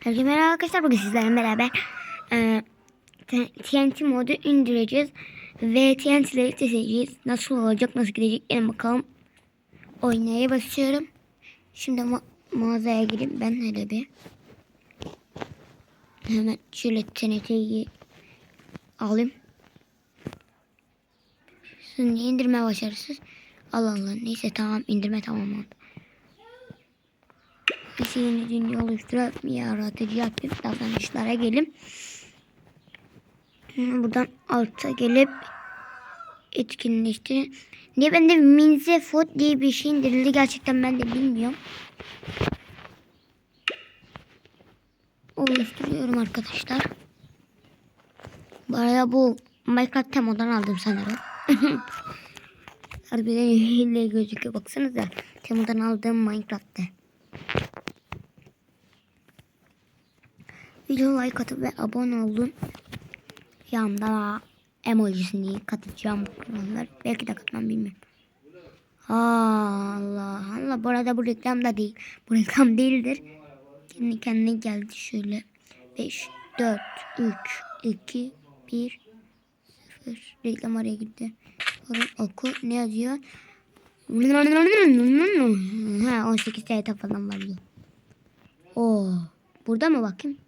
Herkese merhaba arkadaşlar. Bugün sizlerle beraber e, TNT modu indireceğiz. Ve TNT'leri testeceğiz. Nasıl olacak, nasıl gidecek gelin bakalım. Oynaya basıyorum. Şimdi ma- mağazaya gireyim ben hele bir. Hemen şöyle TNT'yi alayım. Şimdi indirme başarısız. Allah Allah. Neyse tamam indirme tamam oldu. Kişinin dünya oluşturup yaratıcı yapayım. Davranışlara. Şimdi Buradan alta gelip etkinleştirin. Niye bende Minze Food diye bir şey indirildi gerçekten ben de bilmiyorum. Oluşturuyorum arkadaşlar. Bu bu Minecraft temodan aldım sanırım. Harbiden hile gözüküyor baksanıza. Temodan aldığım Minecraft'te. Video like atıp ve abone olun. Yanında emojisini katacağım. Onlar. Belki de katmam bilmiyorum. Allah Allah. Bu arada bu reklam da değil. Bu reklam değildir. Kendi kendine geldi şöyle. 5, 4, 3, 2, 1, 0. Reklam araya gitti. Orada oku. Ne yazıyor? Ha 18 sayfa falan var. Oo. Burada mı bakayım?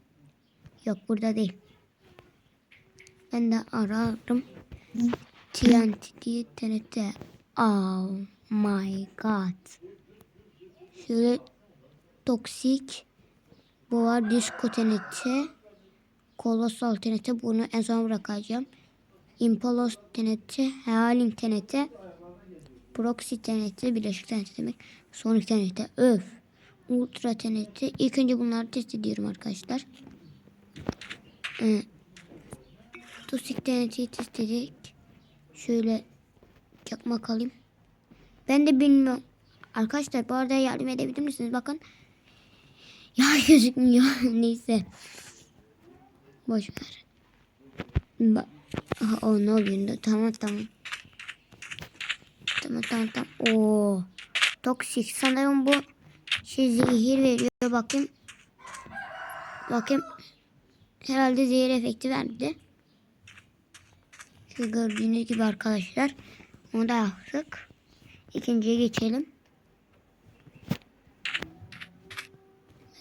Yok burada değil. Ben de ararım. TNT diye TNT. Oh my god. Şöyle toksik. Bu var disco TNT. Kolosal TNT. Bunu en son bırakacağım. Impolos TNT. Healing TNT. Proxy TNT. Birleşik TNT demek. Sonic TNT. Öf. Ultra TNT. İlk önce bunları test ediyorum arkadaşlar. Ee, Tosik TNT'yi test edecek. Şöyle yapmak alayım. Ben de bilmiyorum. Arkadaşlar bu arada yardım edebilir misiniz? Bakın. Ya gözükmüyor. Neyse. Boş ver. Bak. Aha, o ne oluyor? Tamam tamam. Tamam tamam tamam. Oo. Toksik. Sanırım bu şey zehir veriyor. Bakayım. Bakayım. Herhalde zehir efekti verdi. Şu gördüğünüz gibi arkadaşlar. Onu da yaptık. İkinciye geçelim.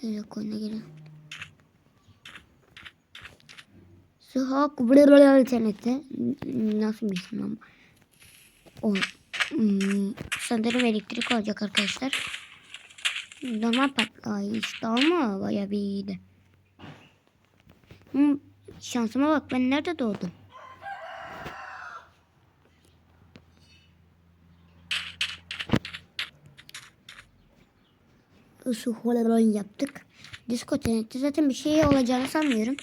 Şöyle koyuna gelin. Suhak internette nasıl bir isim ama. O hmm, sanırım elektrik olacak arkadaşlar. Normal patlayıştı ama baya bir iyiydi. Hmm, şansıma bak ben nerede doğdum? Isı holaron yaptık. Disco TNT zaten bir şey olacağını sanmıyorum.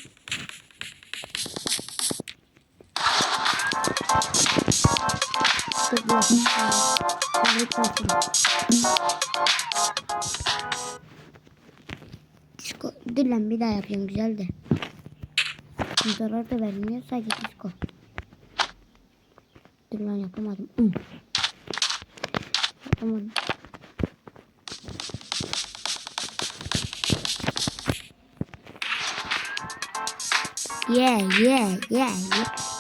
Disco. Dur lan bir daha yapayım güzel de. Zarar da vermiyor sadece disco. Dur lan yapamadım. Hı. Yapamadım. Yeah, yeah, yeah,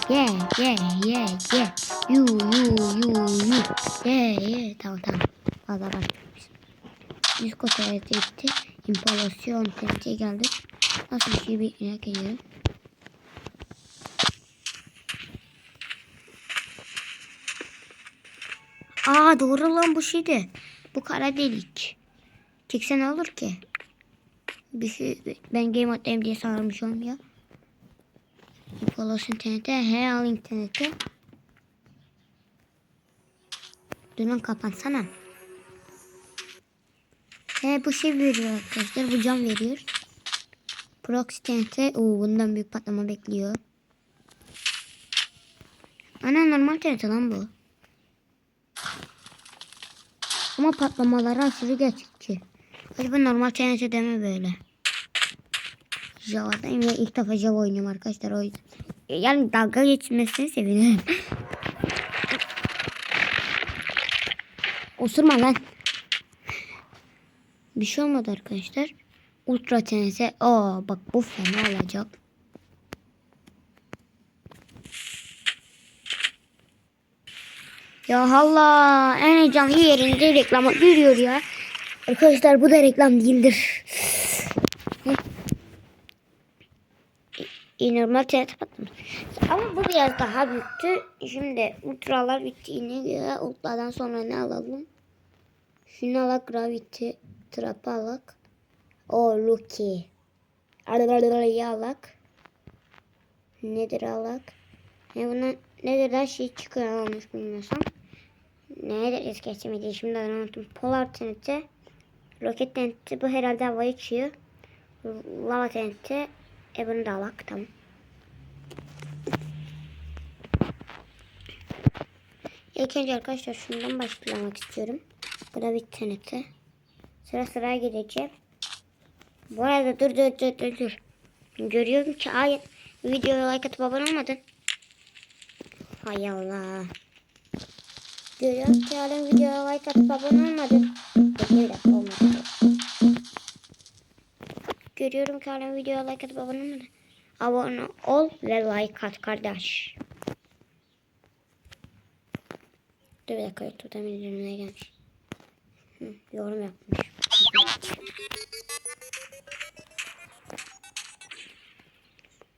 yeah, yeah, yeah, yeah. You, you, you, you. Yeah, yeah. Tamam, tamam. Fazla başlamış. Disco TRT gitti. Impolasyon TRT geldi. Nasıl bir şey bir ediyorum. Aa doğru lan bu şeydi. Bu kara delik. Çekse ne olur ki? Bir şey, ben game atlayayım diye sarmış olmuyor. Nicholas internete, Heal internete. Durun kapansana. He bu şey veriyor arkadaşlar. Bu cam veriyor. Proxy TNT. Oo bundan büyük patlama bekliyor. Ana normal TNT lan bu. Ama patlamaları aşırı gerçekçi. Acaba normal TNT deme böyle. Java'dayım ve ilk defa Java oynuyorum arkadaşlar o yüzden. Yani dalga geçmesini sevinirim. Osurma lan. Bir şey olmadı arkadaşlar. Ultra tenise. Aa bak bu fena olacak. Ya Allah en heyecanlı yerinde reklama giriyor ya. Arkadaşlar bu da reklam değildir. İnanılmaz patlamış. Ama bu biraz daha büyüktü. Şimdi ultralar bittiğine göre ultradan sonra ne alalım? Şunu alak gravity trap'ı alak. O Lucky. Aralarayı alak. Nedir alak? Ne buna nedir şey çıkıyor olmuş bilmiyorsam. Nedir iskeçemedi şimdi unuttum. Polar TNT. Roket TNT bu herhalde havaya çıkıyor. Lava TNT. E bunu da alak tamam. İlk önce arkadaşlar şundan başlamak istiyorum. Bu da bir TNT. Sıra sıraya gideceğim. Bu arada dur dur dur dur dur. Görüyorum ki ay videoya like atıp abone olmadın. Hay Allah. Görüyorum ki halen videoya like atıp abone olmadın. Bir dakika olmadı. Görüyorum ki halen videoya like atıp abone olmadın. Abone ol ve like at kardeş. Dur bir dakika YouTube'dan bildirimler gelmiş. Hı, yorum yapmış.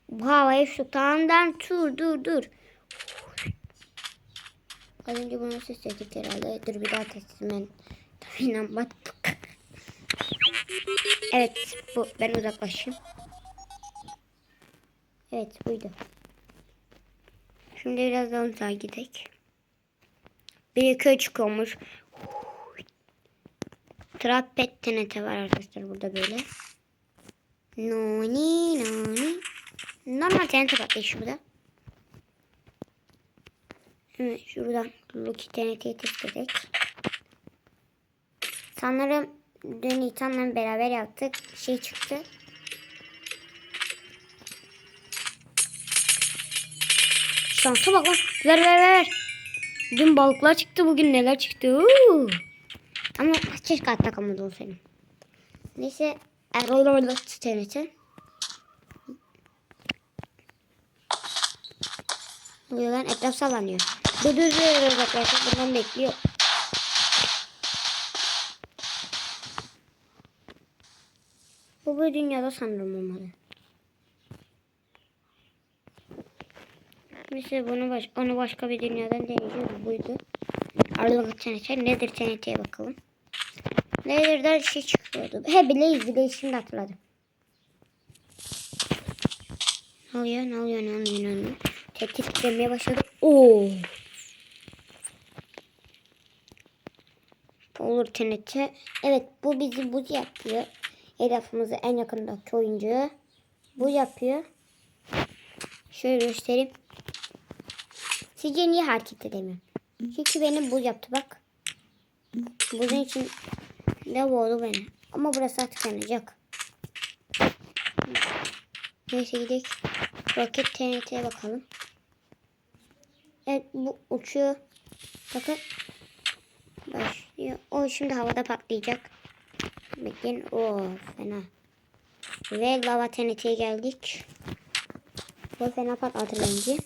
Bu havayı sultandan tur dur dur. Az önce bunu ses ettik herhalde. Dur bir daha test ben. Tabii inanmadık. Evet bu ben uzaklaşayım. Evet buydu. Şimdi biraz daha uzağa gidelim. Bir köy çıkıyormuş. Trapet TNT var arkadaşlar burada böyle. Noni noni. Normal TNT patlıyor şurada. Evet şuradan Lucky TNT'yi edelim. Sanırım dün İtan'la beraber yaptık. Şey çıktı. Şansa bak lan. Ver ver ver. Dün balıklar çıktı bugün neler çıktı. Uuu. Ama keşke hatta kalmadı olsaydım. Neyse. Erol'la TNT. Oluyor lan etraf sallanıyor. Dur dur dur uzaklaşıp buradan bekliyor. Bu bu dünyada sanırım olmalı. Mesela bunu baş, onu başka bir dünyadan deneyeceğiz. Buydu. Aralık TNT. Nedir TNT'ye bakalım. Nether'dan şey çıkıyordu. He Blaze Blaze şimdi hatırladım. Ne oluyor ne oluyor ne oluyor ne oluyor. Tehdit demeye başladı. Oo. TNT. Evet bu bizi bu yapıyor. Hedefimizi en yakındaki oyuncu. Bu yapıyor. Şöyle göstereyim. Sizce niye hareket edemiyorum? Çünkü benim buz yaptı bak. Buzun için de boğdu beni. Ama burası artık yanacak. Neyse gidelim. Roket TNT'ye bakalım. Evet bu uçuyor. Bakın. O şimdi havada patlayacak. Bekleyin. Oo fena. Ve lava TNT'ye geldik. Bu fena patladı bence.